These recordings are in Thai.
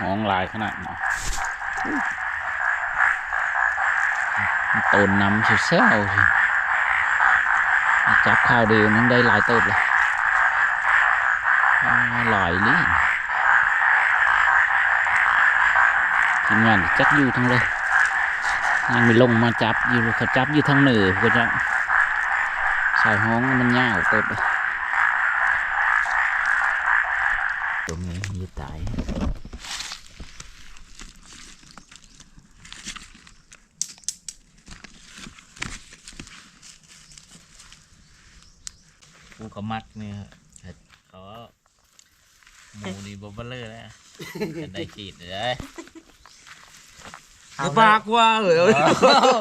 ห้องลายขนาดนี้มันนน้ำเซลล์จับข้าวเดียวนั้นได้หลายเติบเลยหลายลี่ทีมงานจักอยู่ทั้งเลยยังไม่ลงมาจับอยู่เขาจับอยู่ทางเหนือก็จะใส่ห้องมันยาวเติบเลยตรงนี้ยืดตาย กูเขามัดเนี่ยเขาหมูนี่บอบเบลเลอร์แล้วจะได้ขีดเลยปากว่าเหรอ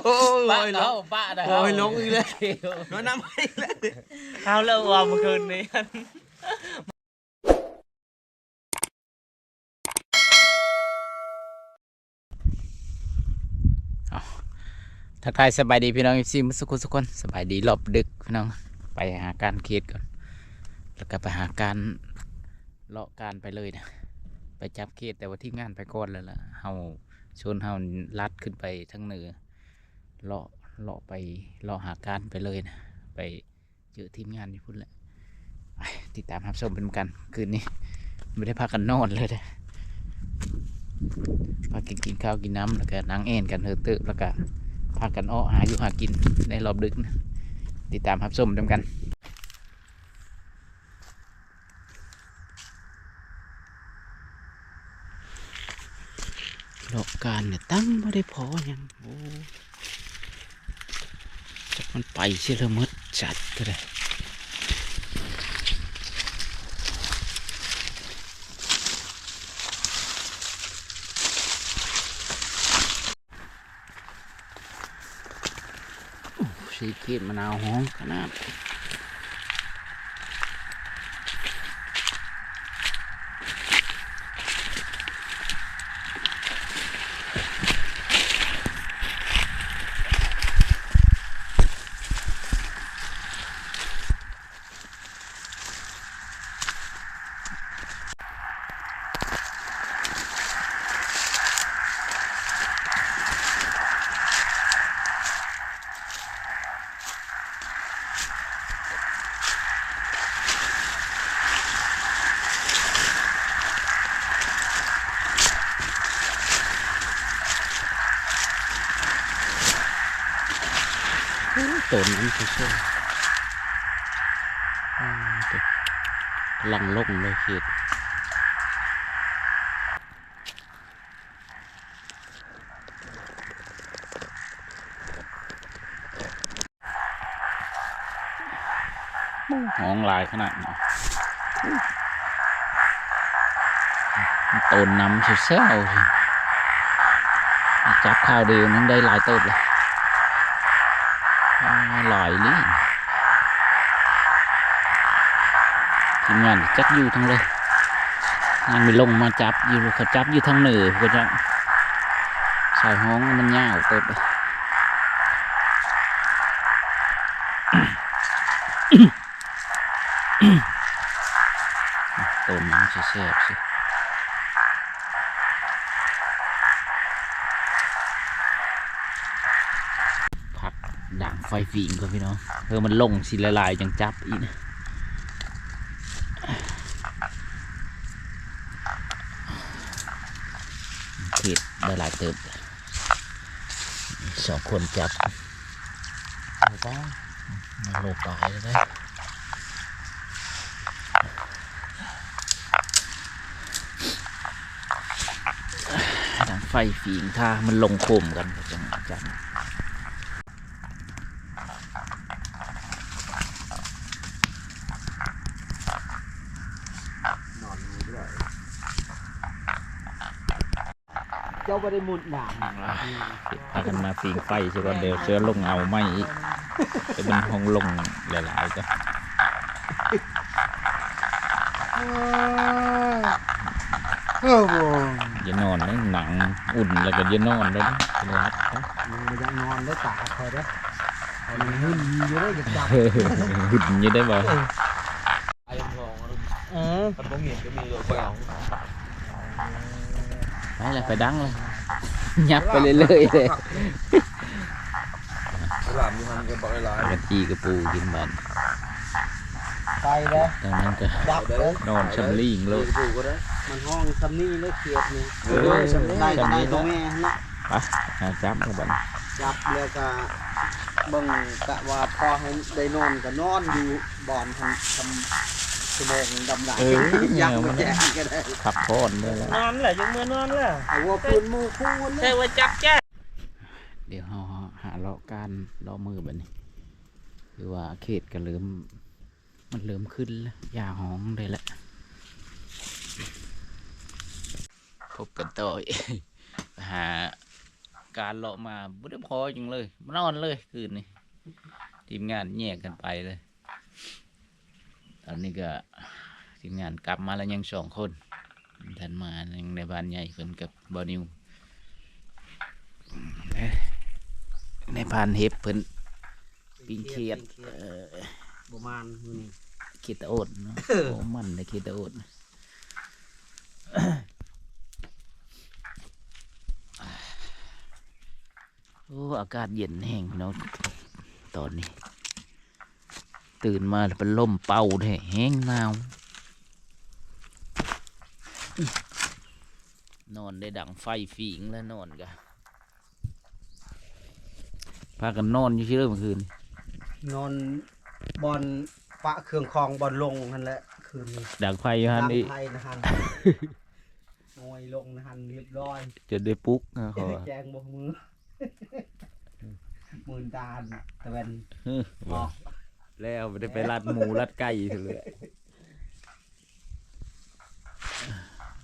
โอ้ป้ายลเนาะงป้าเนาะโอ้ยลงอีกแล้วน้อยน้ำไม่แล้วเอาเลิกว่าเมื่อคืนนี้ทักทายสบายดีพี่น้องซีมุสุกุสุกคนสบายดีรอบดึกพี่น้องไปหาการเคสก่อน แล้วก็ไปหาการเลาะการไปเลยนะไปจับเคสแต่ว่าที่งานไปก่อนแล้วล่ะเฮาชวนเฮาลัดขึ้นไปทั้งเหนือเลาะเลาะไปเลาะหาการไปเลยนะไปเจอทีมงานที่พุ่นแหละติดตามรับชมเป็นกันคืนนี้ไม่ได้พักกันนอนเลยนะพากินกินข้าวกินน้ำแล้วก็นั่งเอนกันเฮอตึแล้วก็พากันอ้อหาอยู่หากินในรอบดึกนะติดตามรับชมด้วยกัน โลกการเนี่ยตั้งไม่ได้พอยังโอ้จักมันไปเชื่อมดจัดก็ได้สีเขีดมะนาวหอมขนาด ต้นนั้นเชื่อลังลงเลยเขีดห้องลายขนาดนี้นโตนน้ำเซลล์สิจับข้าวเดียวนั้นได้หลายติบเลย อ่าหลายลี่ทีมงานจักอยู่ทั้งเลยยังไม่ลงมาจับอยู่เขาจับอยู่ทางเหนือก็จะใส่ห้องมันยาวเติบเลยต้นน้ำแซ่บๆสิผัก ด่างไฟฟิงก็พี่น้องเพื่อมันลงสิละลายจังจับอีกนะเผ็ดได้หลายเติบสองคนจับโอ้ป้ามาโลกตายแล้วได้ด่างไฟฟิงถ้ามันลงโคมกันจังจัง เจ้า ไม่ได้มุดหนามพากันมาฟิงไฟใช่ก่อนเดี๋ยวเชื้อลงเอาไม่อีกจะเป็นห้องลงหลายๆก็เออบ่อย่านอนนะหนังอุ่นแล้วก็อย่านอนแล้วนะเป็นรัดนะมันยังนอนได้ตาคอยได้มันหุ่นอยู่ได้จะจับหุ่นอยี่ได้บ่เออมันบ่เห็นก็มีรถไปเอาไปเลยไปดังเลย ยับไปเรื่อยๆเลยหลามอยู่หันก็บอกหลายกะจีกระปูกินบันไปแล้วตอนนั้นก็ดับเลยนอนชำลิงโลดดูก็ได้มันห้องซัมนี่เลยเขียดนี่เออซัมนี่ได้ซัมนี่ได้ตัวแม่นะไปหาจับกันบันจับแล้วก็เบิ่งกะว่าพอให้ได้นอนก็นอนอยู่บ่อนทำทำ ชั่วโมงดำหลังเออยัเนี่ยงมัมานแจ้งก็ได้พักผ่อนเลยละนอนแหละยังมือนอนแหละเอาว่าปืนหมูคู่ใช่นะว่าจับแจ้เดี๋ยวเราหาเลาะการเลาะมือบันนี้คือว่าเขตก็เริ่มมันเริ่มขึ้นแล้วยาหองเลยแหละพบกันต่ออีกไปหาการเลาะมาบุได้พอจังเลยมานอนเลยคืนนี้ทีมงานแยกกันไปเลย ตอนนี้ก็ทีมงานกลับมาแล้วยังสองคนทันมายังในบ้านใหญ่เพิ่นกับบอนิวเอ้ยในพานเห็บเพิ่นปิงเครียดเอ่อประมาณมื้อนี้ขีดตะโอดเนาะโอ้มันเลยขีดตะโอดโอ้อากาศเย็นแห้งเนาะตอนนี้ ตื่นมาแล้วเป็นลมเป่าแท้แห้งหนาว นอนได้ดังไฟฝีงแล้วนอนกะพากันนอนอยู่ที่เรื่องเมื่อคืน นอนบอลปะเครื่องคองบอลลงนั่นแหละคืนนี้ดังไฟอยู่ฮันตามนี่ไทยนะฮันงอยลงนะฮันเรียบร้อยจนได้ปลุ๊กนะขอแจงบกมือหมื่นตาลตะเวนเฮ้อออก แล้วไม่ได้ไปรัดหมูรัดไก่เถอะเลย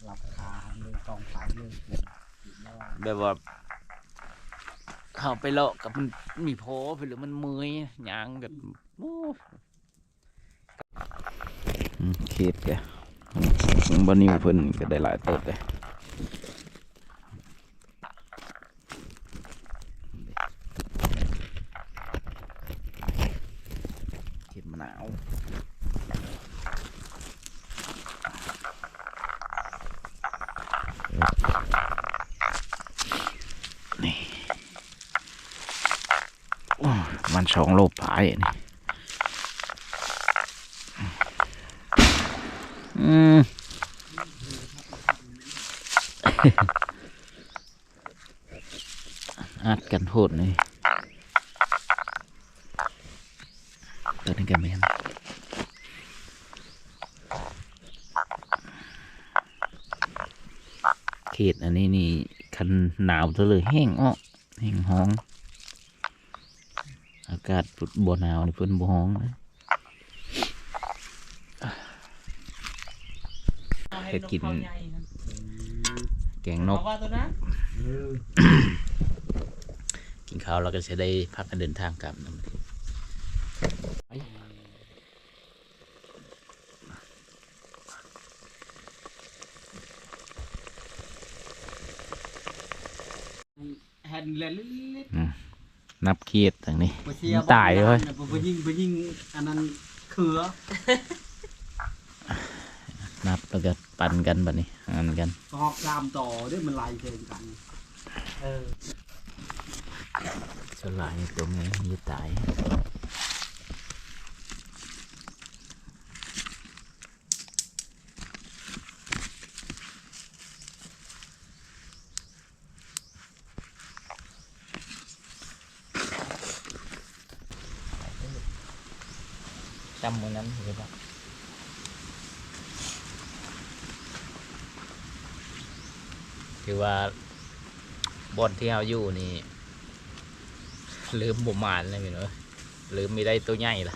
หลับคาหนึ่งสองสามหนึ่งแบบว่าเข้าไปเลาะกับมันมีโพไปหรือมันเมื่อยยางกับโอ้อืมเขตแกของบานิวเพิ่นก็ได้หลายต้นเลยเขตมะนาว โอ้ย มันสองโลปายนี่อืมอัดกันโหดเลยตัวนี้ก็แม่นเขตอันนี้นี่คันหนาวซะเลยแห้งอ้อแห้งห้อง อากาศบ่หนาวนี่เพิ่นบ่ฮ้องนะเฮ็ดกิน แกงนนกกว่าตัวนั้นกินข้าวเราก็จะได้พักกันเดินทางกลับนะไปแฮนเลนลิด นับเครียดทางนี้ๆบ่เชียร์ตายเลยบ่บ่ยิงบ่ยิงอันนั้นเขือนับแล้วก็ปั่นกันบัดนี้อันกันตอกตามต่อเด้อมันไล่เชิงกันเออสลายตัวแม่ยีตายำมือนั้นเห็นปะถือว่าบอนที่เราอยู่นี่ลืมบ่มานเลยพี่น้อยลืมมีได้ตัวใหญ่ละ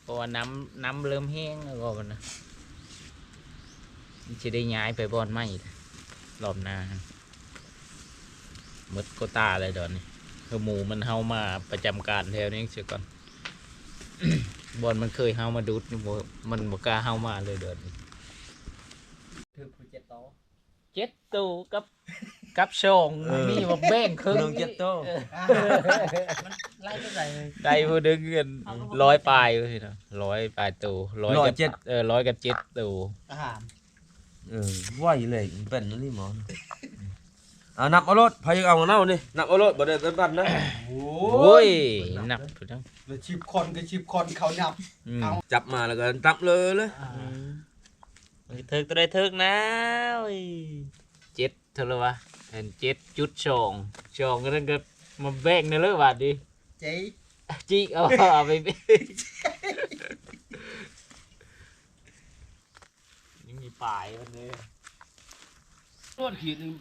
เพราะว่าน้ำน้ำเริ่มแห้งแล้วก็มันนะจะได้ย้ายไปบอนไม่ละรอบหน้าหมดโกตาเลยตอนนี้คือหมูมันเฮามาประจำการแถวนี้เสียก่อน บอลมันเคยเฮามาดูดนี่บ่มันบ่กล้าเฮามาเลยเดินถือผู้เจ็ดโตเจ็ดตูกับกับชงมีบ่แบ่งครึ่งลงเจ็ดโตเออมันไล่ไปไหนเลยได้ผู้ดึงเงินร้อยปลายเลยนะร้อยปลายตูร้อยร้อยกับเจ็ดเออร้อยกับเจ็ดตูอาหารเออไหวเลยมันเป็นนั่นนี่หมอนะอ่านับเอารถพายเอาเน่านี่นับเอารถบ่ได้เป็นบันนะโอ้โอ้ยหนักพี่น้องแล้วชิบคนก็ชิบคนเขานับ อืมเอา จับมาแล้วก็ตับเลยเลยเถิกตัวใดเถิกนะโอ้ยเจ็ดเท่าไหรวะเห็นเจ็ดจุดสองสองก็นั่นก็มาแบ่งในเลือบาทดิเจ๊จิกเอาเอาไปนี่มีปลายมันเลยรถขีดนี่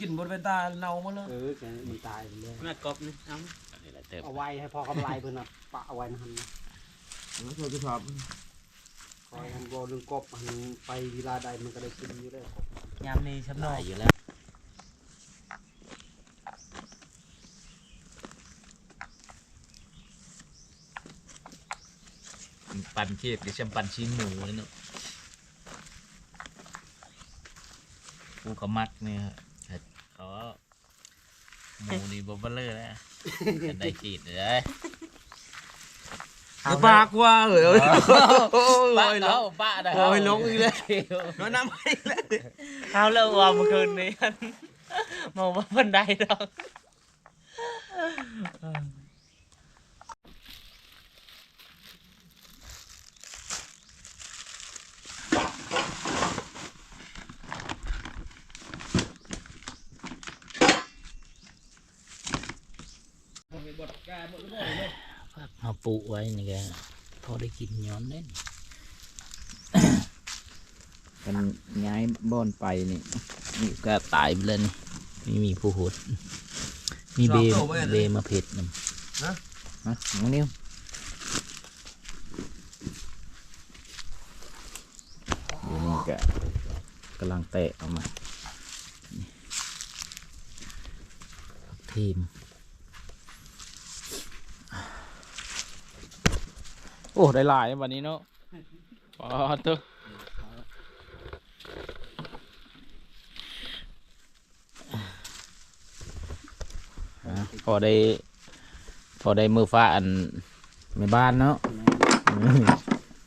กินบนเป็นตาเน่าหมดเลยเออแกมันตายไปเลยแม่กบนี่เอ้าอันนี้แหละเติมเอาไว้ให้พอกำไรเพิ่นน่ะปะเอาไว้นะฮันนะแล้วก็จะทคอยฮันบ่เรื่องกบหันไปเวลาใดมันก็ได้กินอยู่แล้วยามนี้ช้ำหน่ได้อยอยู่แล้วปั่นเทียบกับแชมปั่นชิ้นหมูเลยเนาะกูก็มักเนี่ยแต่ เขาหมูนี่บ่เบลเลอร์แล้วจะได้ขีดเลยำจะปากว่าเอ้ยโอ้ยโอ้ยป้าโอ้ยลเนาะงป้าได้โอ้ยลงอีกแล้วน้อยน้ำไม่แล้วเอาแล้วว่าเมื่อคืนนี้มองว่าบันไดดอก มาปลูกไว้นี่แกพอได้กินย้อนเล่นมันย้ายบ้อนไปนี่นี่ก็ตายไปเลยนี่นี่มีผู้หุดมีเบมเบมาเผ็ดนำฮะฮะน้องนิ้วเดี๋ยวนี้ก็กำลังเตะออกมานี่ทีม โอ้ได้หลายวันนี้เนาะปอดเถอะอะพอได้พอได้มือฟ้าอันไม่บ้านเนาะอืม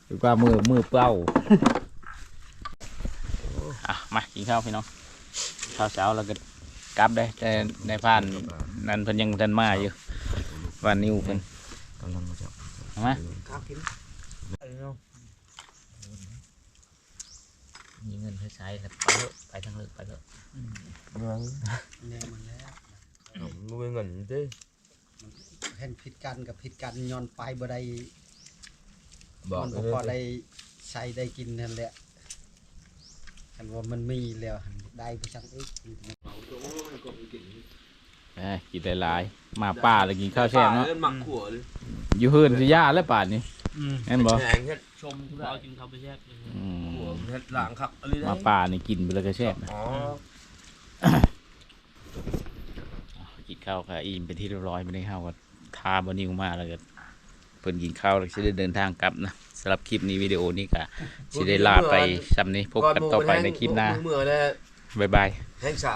หรือว่ามือมือเปล่าอะมากินข้าวพี่น้องข้าวเช้าแล้วก็กลับได้แต่ในผ่านนั้นเพิ่นยังทันมาอยู่วันนิ้วเพิ่นกำลังจะ เอามาข้าวกินมีเงินให้ใช้แล้วไปเถอะไปทางเลิกไปเถอะเมืองแน่มันแล้วมึงเงินดิเห็นผิดกันกับผิดกันย้อนไปบ่ได้บอกมันเลก็ยพอได้ใช้ได้กินนั่นแหละคันว่ามันมีแล้วหันได้ไปจังอีกเอ้ยกินหลายๆมาป่าแล้วกินข้าวแช่บเนาะเล่นหมักขัวเลย อยู่เฮือนสิย่าแล้วป่านนี้อืมแม่นบ่แหงเฮ็ดชมทุกเรากินข้าวไปแยกเลยอืมขัวเฮ็ดหลังคักอะไรได้มาป่านี่กินไปแล้วก็แช่บนะอ๋อกินข้าวค่ะอิ่มเป็นที่เรียบร้อยไม่ได้ข้าวก็ทาบนิวมาแล้วก็เพิ่นกินข้าวแล้วสิได้เดินทางกลับนะสำหรับคลิปนี้วิดีโอนี้ก็สิได้ลาไปซ้ำนี้พบกันต่อไปในคลิปหน้าเมื่อแล้วบ๊ายบาย แห้งสา